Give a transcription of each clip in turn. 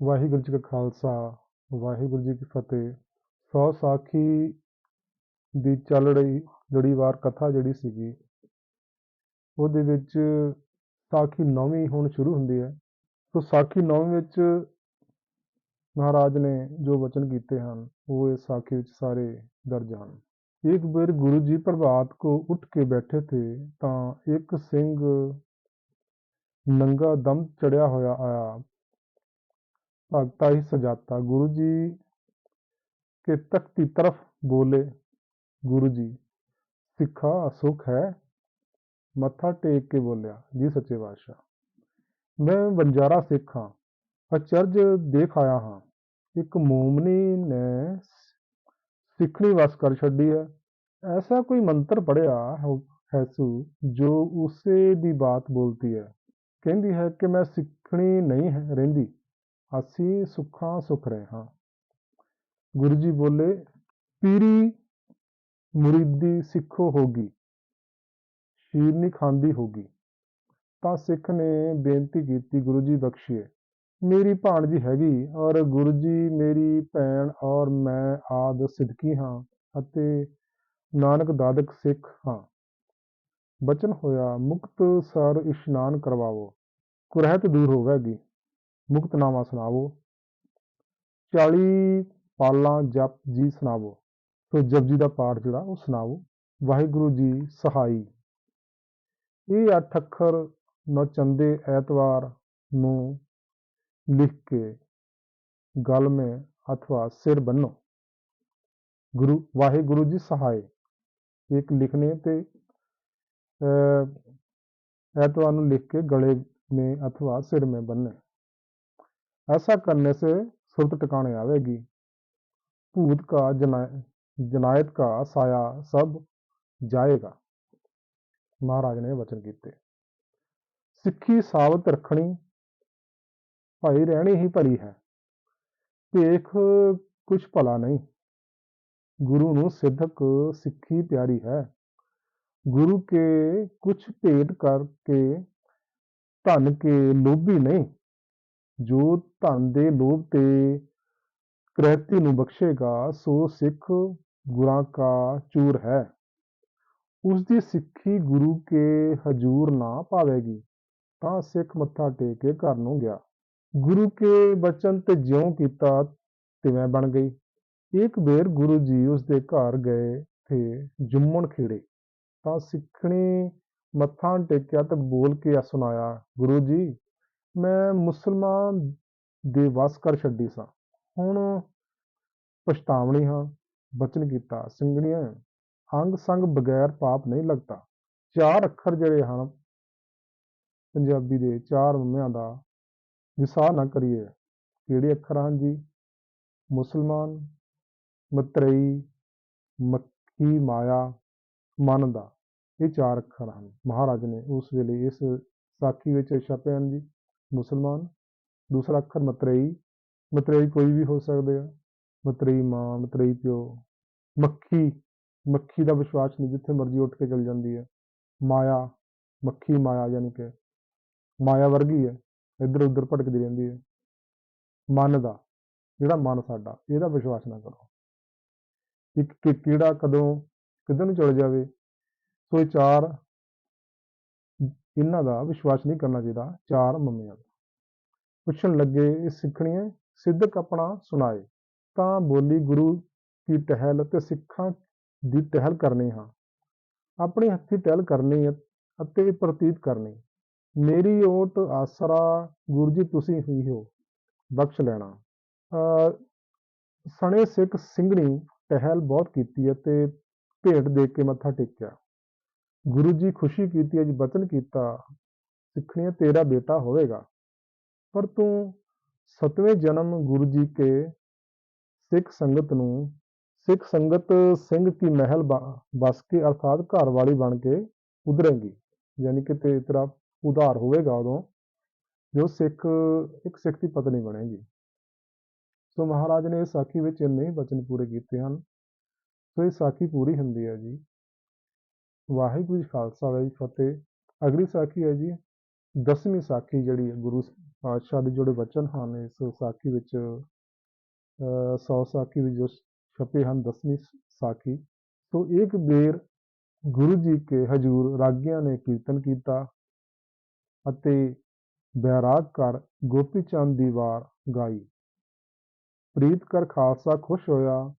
ਵਾਹਿਗੁਰੂ ਜੀ ਕਾ ਖਾਲਸਾ, ਵਾਹਿਗੁਰੂ ਜੀ ਕੀ ਫਤਿਹ। ਸੌ ਸਾਖੀ ਦੀ ਚੱਲ ਰਹੀ ਲੜੀਵਾਰ ਕਥਾ ਜਿਹੜੀ ਸੀਗੀ, ਉਹਦੇ ਵਿੱਚ ਸਾਖੀ ਨੌਵੀਂ ਹੁਣ ਸ਼ੁਰੂ ਹੁੰਦੀ ਹੈ। ਸੋ ਸਾਖੀ ਨੌਵੀਂ ਵਿੱਚ ਮਹਾਰਾਜ ਨੇ ਜੋ ਵਚਨ ਕੀਤੇ ਹਨ, ਉਹ ਇਸ ਸਾਖੀ ਵਿੱਚ ਸਾਰੇ ਦਰਜ ਹਨ। ਇੱਕ ਵਾਰ ਗੁਰੂ ਜੀ ਪ੍ਰਭਾਤ ਕੋ ਉੱਠ ਕੇ ਬੈਠੇ ਥੇ ਤਾਂ ਇੱਕ ਸਿੰਘ ਨੰਗਾ ਦਮ ਚੜਿਆ ਹੋਇਆ ਆਇਆ। ਭਗਤਾ ਹੀ ਸਜਾਤਾ। ਗੁਰੂ ਜੀ ਕੇ ਤਖਤੀ ਤਰਫ ਬੋਲੇ, ਗੁਰੂ ਜੀ, ਸਿੱਖਾ ਸੁਖ ਹੈ, ਮੱਥਾ ਟੇਕ ਕੇ ਬੋਲਿਆ, ਜੀ ਸੱਚੇ ਬਾਦਸ਼ਾਹ ਮੈਂ ਵੰਜਾਰਾ ਸਿੱਖ ਹਾਂ ਅਚਰਜ ਦੇਖ ਆਇਆ ਹਾਂ। ਇੱਕ ਮੂਮਨੀ ਨੇ ਸਿੱਖਣੀ ਵਸ ਕਰ ਛੱਡੀ ਹੈ। ਐਸਾ ਕੋਈ ਮੰਤਰ ਪੜਿਆ ਹੈਸੂ ਜੋ ਉਸੇ ਦੀ ਬਾਤ ਬੋਲਤੀ ਹੈ। ਕਹਿੰਦੀ ਹੈ ਕਿ ਮੈਂ ਸਿੱਖਣੀ ਨਹੀਂ ਰਹਿੰਦੀ। ਅਸੀਂ ਸੁੱਖਾਂ ਸੁੱਖ ਰਹੇ ਹਾਂ। ਗੁਰੂ ਜੀ ਬੋਲੇ, ਪੀਰੀ ਮੁਰੀਦੀ ਸਿੱਖੋ ਹੋਗੀ, ਸ਼ੀਰ ਨਹੀਂ ਖਾਂਦੀ ਹੋਗੀ। ਤਾਂ ਸਿੱਖ ਨੇ ਬੇਨਤੀ ਕੀਤੀ, ਗੁਰੂ ਜੀ ਬਖਸ਼ੀਏ, ਮੇਰੀ ਭਾਣਜੀ ਹੈਗੀ ਔਰ ਗੁਰੂ ਜੀ ਮੇਰੀ ਭੈਣ ਔਰ ਮੈਂ ਆਦ ਸਿੱਧਕੀ ਹਾਂ ਅਤੇ ਨਾਨਕ ਦਾਦਕ ਸਿੱਖ ਹਾਂ। ਬਚਨ ਹੋਇਆ, ਮੁਕਤ ਸਰ ਇਸ਼ਨਾਨ ਕਰਵਾਵੋ, ਕੁਰਹਿਤ ਦੂਰ ਹੋਵੇਗੀ। ਮੁਕਤਨਾਮਾ ਸੁਣਾਵੋ 40 ਪਾਲਾਂ ਜਪ ਜੀ ਸੁਣਾਵੋ ਸੋ ਜਪਜੀ ਦਾ ਪਾਠ ਜਿਹੜਾ ਉਹ ਸੁਣਾਵੋ ਵਾਹਿਗੁਰੂ ਜੀ ਸਹਾਈ ਇਹ ਅੱਠ ਅੱਖਰ ਨੌਚੰਦੇ ਐਤਵਾਰ ਨੂੰ ਲਿਖ ਕੇ ਗਲ ਮੇ अथवा सिर बन्नो गुरु वाहिगुरु जी सहाय एक लिखने ਤੇ ऐतवार ਨੂੰ लिख के गले में अथवा सिर में बनने ऐसा करने से सुरत टिकाने आवेगी भूत का जना जनायत का साया सब ਜਾਏਗਾ ਮਹਾਰਾਜ ਨੇ ਵਚਨ ਕੀਤੇ ਸਿੱਖੀ ਸਾਬਤ ਰੱਖਣੀ ਭਾਈ ਰਹਿਣੀ ਹੀ ਭਲੀ ਹੈ ਭੇਖ ਕੁਛ ਭਲਾ ਨਹੀਂ ਗੁਰੂ ਨੂੰ ਸਿੱਧਕ ਸਿੱਖੀ ਪਿਆਰੀ ਹੈ ਗੁਰੂ ਕੇ ਕੁਛ ਭੇਟ ਕਰਕੇ ਧਨ ਕੇ ਲੋਭੀ ਨਹੀਂ ਜੋ ਧਨ ਦੇ ਲੋਭ ਤੇ ਕ੍ਰੈਤੀ ਨੂੰ ਬਖਸ਼ੇਗਾ, ਸੋ ਸਿੱਖ ਗੁਰਾਂ ਕਾ ਚੂਰ ਹੈ। ਉਸ ਦੀ ਸਿੱਖੀ ਗੁਰੂ ਕੇ ਹਜੂਰ ਨਾ ਪਾਵੇਗੀ, ਤਾਂ ਸਿੱਖ ਮੱਥਾ ਟੇਕ ਕੇ ਘਰ ਨੂੰ ਗਿਆ। ਗੁਰੂ ਕੇ ਬਚਨ ਤੇ ਜਿਉਂ ਕੀਤਾ ਤਿਵੇਂ ਬਣ ਗਈ। ਇੱਕ ਬੇਰ ਗੁਰੂ ਜੀ ਉਸ ਦੇ ਘਰ ਗਏ ਤੇ ਜੁੰਮਣ ਖੇੜੇ। ਤਾਂ ਸਿੱਖਣੀ ਮੱਥਾ ਟੇਕਿਆ ਤੇ ਬੋਲ ਕੇ ਸੁਣਾਇਆ, ਗੁਰੂ ਜੀ ਮੈਂ ਮੁਸਲਮਾਨ ਦੇ ਵਸ ਕਰ ਛੱਡੀ ਸਾਂ। ਹੁਣ ਪਛਤਾਵਣੀ ਹਾਂ, ਬਚਨ ਕੀਤਾ ਸਿੰਘਣੀਆਂ ਅੰਗ ਸੰਗ ਬਗੈਰ ਪਾਪ ਨਹੀਂ ਲੱਗਦਾ। ਚਾਰ ਅੱਖਰ ਜਿਹੜੇ ਹਨ ਪੰਜਾਬੀ ਦੇ, ਚਾਰ ਮੰਮਿਆਂ ਦਾ ਵਿਸਾਰ ਨਾ ਕਰੀਏ। ਕਿਹੜੇ ਅੱਖਰ ਹਨ ਜੀ? ਮੁਸਲਮਾਨ, ਮਤਰੇਈ, ਮੱਖੀ ਮਾਇਆ, ਮਨ ਦਾ। ਇਹ ਚਾਰ ਅੱਖਰ ਹਨ। ਮਹਾਰਾਜ ਨੇ ਉਸ ਵੇਲੇ ਇਸ ਸਾਖੀ ਵਿੱਚ ਛਪੇ ਹਨ ਜੀ। ਮੁਸਲਮਾਨ। ਦੂਸਰਾ ਅੱਖਰ ਮਤਰੇਈ। ਮਤਰੇਈ ਕੋਈ ਵੀ ਹੋ ਸਕਦੇ ਆ। ਮਤਰੇਈ ਮਾਂ, ਮਤਰੇਈ ਪਿਓ। ਮੱਖੀ ਮੱਖੀ ਦਾ ਵਿਸ਼ਵਾਸ ਨਹੀਂ, ਜਿੱਥੇ ਮਰਜ਼ੀ ਉੱਠ ਕੇ ਚਲ ਜਾਂਦੀ ਹੈ ਮਾਇਆ, ਮੱਖੀ ਮਾਇਆ ਯਾਨੀ ਕਿ ਮਾਇਆ ਵਰਗੀ ਹੈ ਇੱਧਰ ਉੱਧਰ ਭਟਕਦੀ ਰਹਿੰਦੀ ਹੈ ਮਨ ਦਾ, ਜਿਹੜਾ ਮਨ ਸਾਡਾ, ਇਹਦਾ ਵਿਸ਼ਵਾਸ ਨਾ ਕਰੋ। ਇੱਕ ਕਿ ਕੀੜਾ ਕਦੋਂ, ਕਿੱਧਰ ਨੂੰ ਚਲ ਜਾਵੇ? ਸੋ ਇਹ ਚਾਰ ਇਹਨਾਂ ਦਾ ਵਿਸ਼ਵਾਸ ਨਹੀਂ ਕਰਨਾ ਚਾਹੀਦਾ। ਚਾਰ ਮੰਮੀਆਂ ਦਾ। ਪੁੱਛਣ ਲੱਗੇ, ਇਹ ਸਿੱਖਣੀਆਂ ਸਿੱਧਕ ਆਪਣਾ ਸੁਣਾਏ। ਤਾਂ ਬੋਲੀ, ਗੁਰੂ ਕੀ ਟਹਿਲ ਤੇ ਸਿੱਖਾਂ ਦੀ ਟਹਿਲ ਕਰਨੀ ਹਾਂ। ਆਪਣੇ ਹੱਥੀ ਟਹਿਲ ਕਰਨੀ ਅਤੇ ਪ੍ਰਤੀਤ ਕਰਨੀ। ਮੇਰੀ ਓਟ ਆਸਰਾ, ਗੁਰੂ ਜੀ, ਤੁਸੀਂ ਹੀ ਹੋ। ਬਖਸ਼ ਲੈਣਾ। ਸਣੇ ਸਿੱਖ ਸਿੰਘਣੀ ਟਹਿਲ ਬਹੁਤ ਕੀਤੀ ਅਤੇ ਭੇਟ ਦੇ ਕੇ ਮੱਥਾ ਟੇਕਿਆ। ਗੁਰੂ ਜੀ ਖੁਸ਼ੀ ਕੀਤੀ, ਅਜ ਬਚਨ ਕੀਤਾ, ਸਿੱਖਣੀਆਂ ਤੇਰਾ ਬੇਟਾ ਹੋਵੇਗਾ। ਪਰ ਤੂੰ ਸਤਵੇਂ ਜਨਮ ਗੁਰੂ ਜੀ ਕੇ ਸਿੱਖ ਸੰਗਤ ਨੂੰ, ਸਿੱਖ ਸੰਗਤ ਸਿੰਘ ਕੀ ਮਹਿਲ ਬਸ ਕੇ ਅਰਥਾਤ ਘਰ ਵਾਲੀ ਬਣ ਕੇ ਉਧਰੇਗੀ। ਯਾਨੀ ਕਿ ਤੇ ਤੇਰਾ ਉਧਾਰ ਹੋਵੇਗਾ ਉਦੋਂ, ਜੋ ਸਿੱਖ, ਇੱਕ ਸਿੱਖ ਦੀ ਪਤਨੀ ਬਣੇਗੀ। ਸੋ ਮਹਾਰਾਜ ਨੇ ਇਸ ਸਾਖੀ ਵਿੱਚ ਇੰਨੇ ਹੀ ਬਚਨ ਪੂਰੇ ਕੀਤੇ ਹਨ। ਸੋ ਇਹ ਸਾਖੀ ਪੂਰੀ ਹੁੰਦੀ ਹੈ ਜੀ। ਵਾਹਿਗੁਰੂ ਜੀ ਖਾਲਸਾ, ਵਾਹਿਗੁਰੂ ਜੀ ਫਤਿਹ। ਅਗਲੀ ਸਾਖੀ ਹੈ ਜੀ, ਦਸਵੀਂ ਸਾਖੀ ਜਿਹੜੀ ਹੈ, ਗੁਰੂ ਪਾਤਸ਼ਾਹ ਦੇ ਜਿਹੜੇ ਵਚਨ ਹਨ, ਇਸ ਸਾਖੀ ਵਿੱਚ ਸੌ ਸਾਖੀ ਵਿੱਚ ਜੋ ਛਪੇ ਹਨ, ਦਸਵੀਂ ਸਾਖੀ। ਸੋ ਇੱਕ ਬੇਰ ਗੁਰੂ ਜੀ ਕੇ ਹਜੂਰ ਰਾਗੀਆਂ ਨੇ ਕੀਰਤਨ ਕੀਤਾ ਅਤੇ ਬੈਰਾਗ ਕਰ ਗੋਪੀ ਚੰਦ ਦੀ ਵਾਰ ਗਾਈ। ਪ੍ਰੀਤ ਕਰ ਖਾਲਸਾ ਖੁਸ਼ ਹੋਇਆ,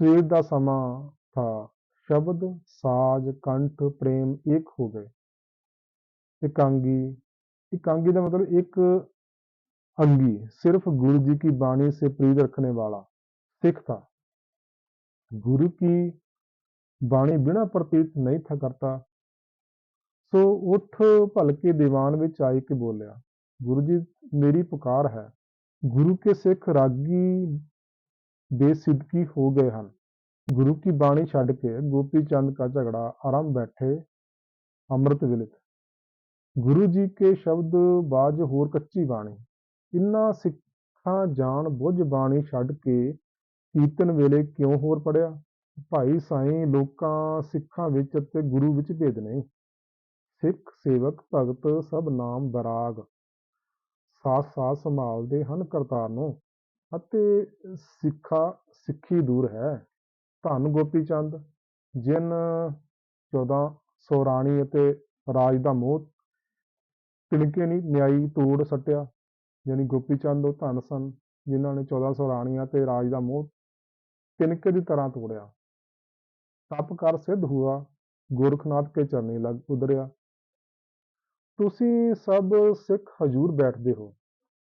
ਸਵੇਰ ਦਾ ਸਮਾਂ ਥਾ। ਸ਼ਬਦ ਸਾਜ ਕੰਠ ਪ੍ਰੇਮ ਇੱਕ ਹੋ ਗਏ ਇਕਾਂਗੀ इकांगी का मतलब एक अंगी सिर्फ गुरु जी की वाणी से प्रीत रखने वाला सिख था गुरु की वाणी बिना प्रतीत नहीं था करता सो उठ भलके दीवान विच आई के बोलिया गुरु जी मेरी पुकार है गुरु के सिख रागी बेसिदकी हो गए हैं गुरु की बाणी छड़ के गोपी चंद का झगड़ा आरंभ बैठे अमृत विलित ਗੁਰੂ ਜੀ ਕੇ ਸ਼ਬਦ ਬਾਜ ਹੋਰ ਕੱਚੀ ਬਾਣੀ ਇਨ੍ਹਾਂ ਸਿੱਖਾਂ ਜਾਣ ਬੁੱਝ ਬਾਣੀ ਛੱਡ ਕੇ ਕੀਰਤਨ ਵੇਲੇ ਕਿਉਂ ਹੋਰ ਪੜਿਆ ਭਾਈ ਸਾਈਂ ਲੋਕਾਂ ਸਿੱਖਾਂ ਵਿੱਚ ਅਤੇ ਗੁਰੂ ਵਿੱਚ ਭੇਦ ਨਹੀਂ ਸਿੱਖ ਸੇਵਕ ਭਗਤ ਸਭ ਨਾਮ ਬਰਾਗ ਸਾਥ ਸਾਥ ਸੰਭਾਲਦੇ ਹਨ ਕਰਤਾਰ ਨੂੰ ਅਤੇ ਸਿੱਖਾ ਸਿੱਖੀ ਦੂਰ ਹੈ ਧੰਨ ਗੋਪੀ ਚੰਦ, ਜਿਨ 1400 ਰਾਣੀ ਅਤੇ ਰਾਜ ਦਾ ਮੋਹ ਤਿਣਕੇ ਨਹੀਂ ਨਿਆਈ ਤੋੜ ਸੱਟਿਆ। ਯਾਨੀ ਗੋਪੀ ਚੰਦ ਉਹ ਧਨ ਸਨ, ਜਿਨ੍ਹਾਂ ਨੇ 1400 ਰਾਣੀਆਂ ਤੇ ਰਾਜ ਦਾ ਮੋਹ ਤਿਣਕੇ ਦੀ ਤਰ੍ਹਾਂ ਤੋੜਿਆ। ਤਪ ਕਰ ਸਿੱਧ ਹੁਆ, ਗੋਰਖਨਾਥ ਕੇ ਚਰਨੀ ਲਗ ਉਦਰਿਆ ਤੁਸੀਂ ਸਭ ਸਿੱਖ ਹਜੂਰ ਬੈਠਦੇ ਹੋ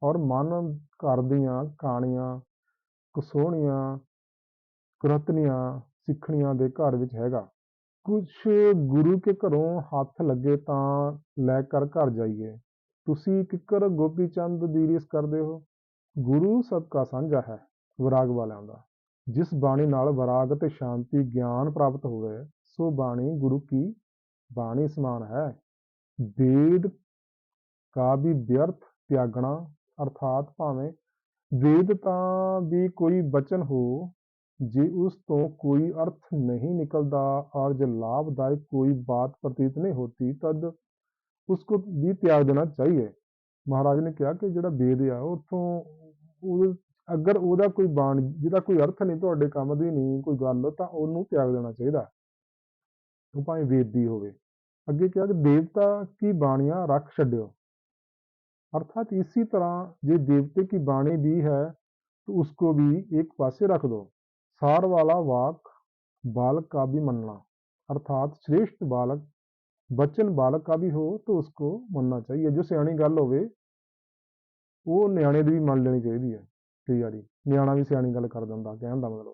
ਔਰ ਮਨ ਘਰ ਦੀਆਂ ਕਹਾਣੀਆਂ ਕਸੋਹਣੀਆਂ ਕੁਰਤਨੀਆਂ ਸਿੱਖਣੀਆਂ ਦੇ ਘਰ ਵਿੱਚ ਹੈਗਾ। ਕੁਛ ਗੁਰੂ ਕੇ ਘਰੋਂ ਹੱਥ ਲੱਗੇ ਤਾਂ ਲੈ ਕਰ ਘਰ ਜਾਈਏ। ਤੁਸੀਂ ਕਿੱਕਰ ਗੋਪੀ ਚੰਦ ਦੀ ਰੀਸ ਕਰਦੇ ਹੋ? ਗੁਰੂ ਸਭ ਕਾ ਸਾਂਝਾ ਹੈ ਵਿਰਾਗ ਵਾਲਿਆਂ ਦਾ। ਜਿਸ ਬਾਣੀ ਨਾਲ ਵਿਰਾਗ ਤੇ ਸ਼ਾਂਤੀ ਗਿਆਨ ਪ੍ਰਾਪਤ ਹੋਵੇ, ਸੋ ਬਾਣੀ ਗੁਰੂ ਕੀ ਬਾਣੀ ਸਮਾਨ ਹੈ। ਵੇਦ ਕਾ ਵੀ ਵਿਅਰਥ ਤਿਆਗਣਾ ਅਰਥਾਤ ਭਾਵੇਂ ਵੇਦ ਤਾਂ ਵੀ ਕੋਈ ਬਚਨ ਹੋ ਜੇ ਉਸ ਤੋਂ कोई अर्थ नहीं निकलता और जो लाभदायक कोई बात प्रतीत नहीं होती तद उसको भी त्याग देना चाहिए ਮਹਾਰਾਜ ਨੇ ਕਿਹਾ ਕਿ ਜਿਹੜਾ ਵੇਦ ਆ ਉੱਥੋਂ ਉਹ ਅਗਰ ਉਹਦਾ ਕੋਈ ਬਾਣ ਜਿਹਦਾ ਕੋਈ ਅਰਥ ਨਹੀਂ ਤੁਹਾਡੇ ਕੰਮ ਦੀ ਨਹੀਂ ਕੋਈ ਗੱਲ ਤਾਂ ਉਹਨੂੰ ਤਿਆਗ ਦੇਣਾ ਚਾਹੀਦਾ ਉਹ ਭਾਵੇਂ ਵੇਦ ਦੀ ਹੋਵੇ ਅੱਗੇ ਕਿਹਾ ਕਿ ਦੇਵਤਾ ਕੀ ਬਾਣੀਆਂ ਰੱਖ ਛੱਡਿਓ अर्थात इसी तरह ये देवते की वाणी भी है तो उसको भी एक पासे रख दो सार वाला वाक बालक का भी मनना अर्थात श्रेष्ठ बालक बच्चन बालक का भी हो तो उसको मनना चाहिए जो सियाणी गल होवे ਉਹ ਨਿਆਣੇ ਦੀ ਵੀ ਮੰਨ ਲੈਣੀ ਚਾਹੀਦੀ ਹੈ ਕਈ ਵਾਰੀ ਨਿਆਣਾ ਵੀ ਸਿਆਣੀ ਗੱਲ ਕਰ ਦਿੰਦਾ ਕਹਿਣ ਦਾ ਮਤਲਬ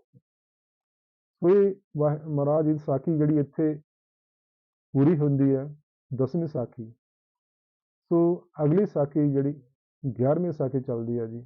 ਸੋ ਇਹ ਵਾਹ- ਮਹਾਰਾਜ ਦੀ ਸਾਖੀ ਜਿਹੜੀ ਇੱਥੇ ਪੂਰੀ ਹੁੰਦੀ ਹੈ ਦਸਵੀਂ ਸਾਖੀ ਸੋ ਅਗਲੀ ਸਾਖੀ ਜਿਹੜੀ 11ਵੀਂ ਸਾਖੀ ਚੱਲਦੀ ਹੈ ਜੀ